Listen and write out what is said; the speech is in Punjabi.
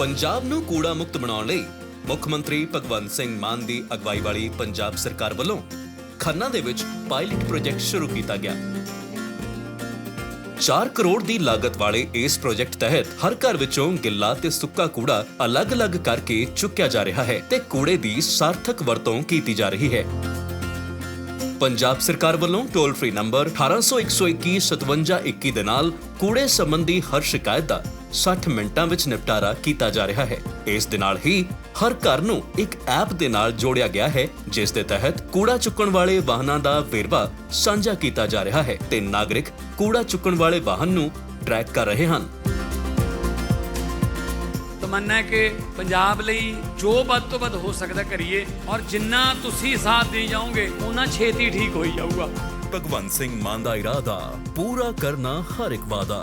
ਪੰਜਾਬ ਨੂੰ ਕੂੜਾ ਮੁਕਤ ਬਣਾਉਣ ਲਈ ਮੁੱਖ ਮੰਤਰੀ ਭਗਵੰਤ ਸਿੰਘ ਮਾਨ ਦੀ ਅਗਵਾਈ ਵਾਲੀ ਪੰਜਾਬ ਸਰਕਾਰ ਵੱਲੋਂ ਖੰਨਾ ਦੇ ਵਿੱਚ ਪਾਇਲਟ ਪ੍ਰੋਜੈਕਟ ਸ਼ੁਰੂ ਕੀਤਾ ਗਿਆ। 4 ਕਰੋੜ ਦੀ ਲਾਗਤ ਵਾਲੇ ਇਸ ਪ੍ਰੋਜੈਕਟ ਤਹਿਤ ਹਰ ਘਰ ਵਿੱਚੋਂ ਗਿੱਲਾ ਤੇ ਸੁੱਕਾ ਕੂੜਾ ਅਲੱਗ-ਅਲੱਗ ਕਰਕੇ ਚੁੱਕਿਆ ਜਾ ਰਿਹਾ ਹੈ ਤੇ ਕੂੜੇ ਦੀ ਸਾਰਥਕ ਵਰਤੋਂ ਕੀਤੀ ਜਾ ਰਹੀ ਹੈ। ਪੰਜਾਬ ਸਰਕਾਰ ਵੱਲੋਂ ਟੋਲ ਫ੍ਰੀ ਨੰਬਰ 1800-121-5721 ਦੇ ਨਾਲ ਕੂੜੇ ਸੰਬੰਧੀ ਹਰ ਸ਼ਿਕਾਇਤ ਦਾ 60 ਮਿੰਟਾਂ ਵਿੱਚ ਨਿਪਟਾਰਾ ਕੀਤਾ ਜਾ ਰਿਹਾ ਹੈ। ਇਸ ਦੇ ਨਾਲ ਹੀ ਹਰ ਘਰ ਨੂੰ ਇੱਕ ਐਪ ਦੇ ਨਾਲ ਜੋੜਿਆ ਗਿਆ ਹੈ, ਜਿਸ ਦੇ ਤਹਿਤ ਕੂੜਾ ਚੁੱਕਣ ਵਾਲੇ ਵਾਹਨਾਂ ਦਾ ਵੇਰਵਾ ਸਾਂਝਾ ਕੀਤਾ ਜਾ ਰਿਹਾ ਹੈ ਤੇ ਨਾਗਰਿਕ ਕੂੜਾ ਚੁੱਕਣ ਵਾਲੇ ਵਾਹਨ ਨੂੰ ਟਰੈਕ ਕਰ ਰਹੇ ਹਨ। ਤਮੰਨਾ ਹੈ ਕਿ ਪੰਜਾਬ ਲਈ ਜੋ ਵੱਧ ਤੋਂ ਵੱਧ ਹੋ ਸਕਦਾ ਕਰੀਏ ਔਰ ਜਿੰਨਾ ਤੁਸੀਂ ਸਾਥ ਦੇ ਜਾਓਗੇ ਉਹਨਾਂ ਛੇਤੀ ਠੀਕ ਹੋਈ ਜਾਊਗਾ। ਭਗਵੰਤ ਸਿੰਘ ਮਾਨ ਦਾ ਇਰਾਦਾ, ਪੂਰਾ ਕਰਨਾ ਹਰ ਇੱਕ ਵਾਦਾ